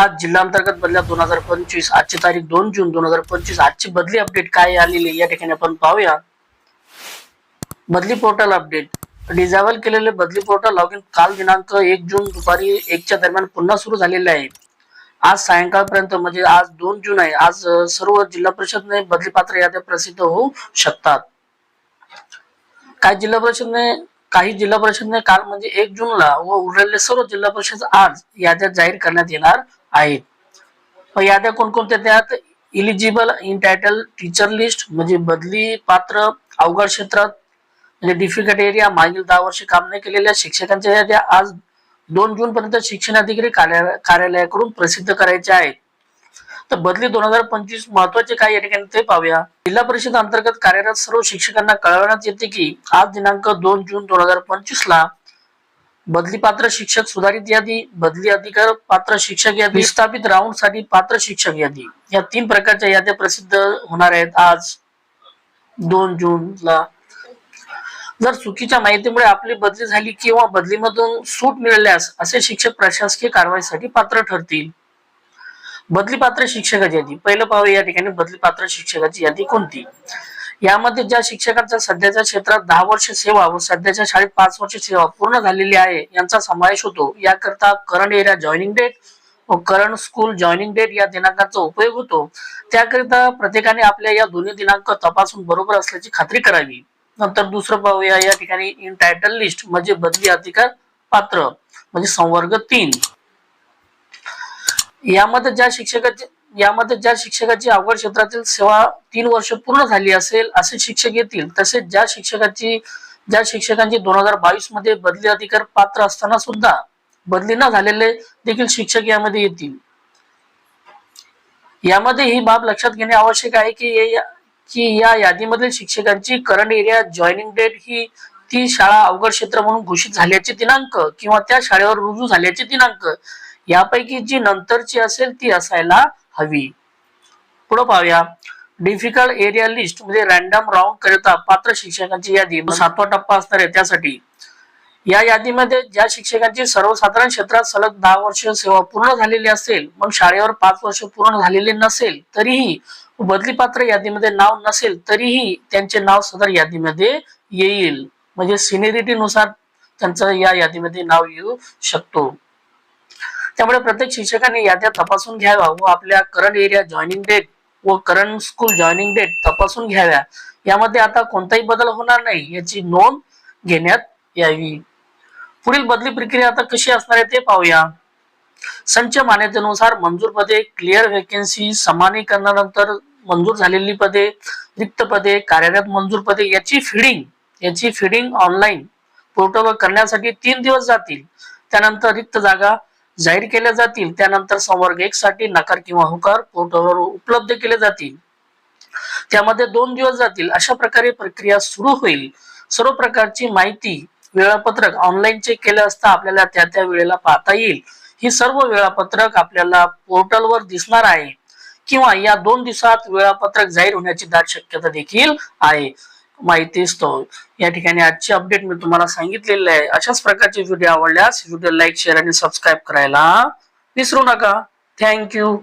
आज जिल्हा अंतर्गत बदल्या दोन हजार पंचवीस. आजची तारीख दोन जून दोन हजार पंचवीस. आजची बदली अपडेट काय आलेली या ठिकाणी आपण पाहूया. बदली पोर्टल अपडेट डिझॅबल केलेले बदली पोर्टल लॉग इन काल दिनांक एक जून दुपारी एकच्या दरम्यान पुन्हा सुरू झालेले आहे. आज सायंकाळपर्यंत म्हणजे आज दोन जून आहे. आज सर्व जिल्हा परिषदने बदली पात्र याद्या प्रसिद्ध होऊ शकतात. काही जिल्हा परिषदने काही जिल्हा परिषदने काल म्हणजे एक जूनला व उरलेले सर्व जिल्हा परिषद आज याद्या जाहीर करण्यात येणार आहेत. मग याद्या कोणकोणत्या त्यात? Eligible in title teacher list म्हणजे बदली पात्र अवघड क्षेत्रात म्हणजे डिफिकल्ट एरिया मागील दहा वर्षे काम नाही केलेल्या शिक्षकांच्या याद्या आज दोन जून पर्यंत शिक्षण अधिकारी कार्यालयाकडून प्रसिद्ध करायच्या आहेत. तर बदली दोन हजार पंचवीस महत्त्वाचे काय या ठिकाणी ते पाहूया. जिल्हा परिषद अंतर्गत कार्यरत सर्व शिक्षकांना कळवण्यात येते की आज दिनांक दोन जून दोन हजार पंचवीस ला बदली पात्र शिक्षक सुधारित यादी बदली अधिकार पात्र शिक्षक यादी विस्थापित राऊंडसाठी पात्र शिक्षक यादी. या तीन प्रकारच्या याद्या प्रसिद्ध होणार आहेत आज दोन जूनला. जर चुकीच्या माहितीमुळे आपली बदली झाली किंवा बदलीमधून सूट मिळाल्यास असे शिक्षक प्रशासकीय कारवाईसाठी पात्र ठरतील. बदली पात्र शिक्षकाची यादी. पहिलं पाहूया या ठिकाणी बदली पात्र शिक्षकाची यादी कोणती? यामध्ये ज्या शिक्षकांचा सध्याच्या क्षेत्रात दहा वर्ष सेवा व सध्याच्या शाळेत पाच वर्ष सेवा पूर्ण झालेली आहे यांचा समावेश होतो. याकरता करंट एरिया जॉईनिंग डेट व करंट स्कूल जॉईनिंग डेट या दिनांकाचा उपयोग होतो. त्याकरिता प्रत्येकाने आपल्या या दोन्ही दिनांक तपासून बरोबर असल्याची खात्री करावी. नंतर दुसरं पाहूया या ठिकाणी इन टायटल लिस्ट म्हणजे बदली अधिकार पात्र म्हणजे संवर्ग तीन. यामध्ये ज्या शिक्षकाचे यामध्ये ज्या शिक्षकाची अवघड क्षेत्रातील सेवा तीन वर्ष पूर्ण झाली असेल असे शिक्षक येतील. तसेच ज्या शिक्षकाची ज्या शिक्षकांची दोन हजार बावीसमध्ये बदली अधिकार पात्र असताना सुद्धा बदली न झालेले देखील शिक्षक यामध्ये येतील. यामध्ये ही बाब लक्षात घेणे आवश्यक आहे की या- की या यादीमधील शिक्षकांची करंट एरिया जॉईनिंग डेट ही ती शाळा अवघड क्षेत्र म्हणून घोषित झाल्याचे दिनांक किंवा त्या शाळेवर रुजू झाल्याचे दिनांक यापैकी जी नंतरची असेल ती असायला हवी. पुढे पाहूया. डिफिकल्ट एरिया लिस्ट म्हणजे रॅन्डम राऊंड करिता पात्र शिक्षकांची यादी. सातवा टप्पा असणार आहे त्यासाठी. या यादीमध्ये ज्या शिक्षकांची सर्वसाधारण क्षेत्रात सलग दहा वर्ष सेवा पूर्ण झालेली असेल मग शाळेवर पाच वर्ष पूर्ण झालेले नसेल तरीही बदली पात्र यादीमध्ये नाव नसेल तरीही त्यांचे नाव सदर यादीमध्ये येईल. म्हणजे सिनियरिटी नुसार त्यांचं या यादीमध्ये नाव येऊ शकतो. त्यामुळे प्रत्येक शिक्षकाने याद्या तपासून घ्याव्या व आपल्या करंट एरिया जॉईनिंग डेट व करंट स्कूल जॉईनिंग डेट तपासून घ्याव्या. यामध्ये आता कोणताही बदल होणार नाही याची नोंद घेण्यात यावी. पुढील बदली प्रक्रिया आता कशी असणार आहे ते पाहूया. संच मान्यतेनुसार मंजूर पदे क्लिअर वेकेन्सी समानीकरणानंतर मंजूर झालेली पदे रिक्त पदे कार्यरत मंजूर पदे याची फिडिंग याची फिडिंग ऑनलाईन पोर्टलवर करण्यासाठी तीन दिवस जातील. त्यानंतर रिक्त जागा जाहीर केल्या जातील त्यानंतर संवर्ग एक साठी नकार किंवा होकार पोर्टलवर उपलब्ध केले जातील. त्यामध्ये दोन दिवस जातील अशा प्रकारे प्रक्रिया सुरू होईल. सर्व प्रकारची माहिती वेळापत्रक ऑनलाईन चेक केलं असता आपल्याला त्या त्या वेळेला पाहता येईल. ही सर्व वेळापत्रक आपल्याला पोर्टलवर दिसणार आहे. किंवा या दोन दिवसात वेळापत्रक जाहीर होण्याची दाट शक्यता देखील आहे. माहिती असतो. या ठिकाणी आजची अपडेट मी तुम्हाला सांगितलेली आहे. अशाच प्रकारचे व्हिडिओ आवडल्यास व्हिडिओ लाईक शेअर आणि सबस्क्राईब करायला विसरू नका. थँक्यू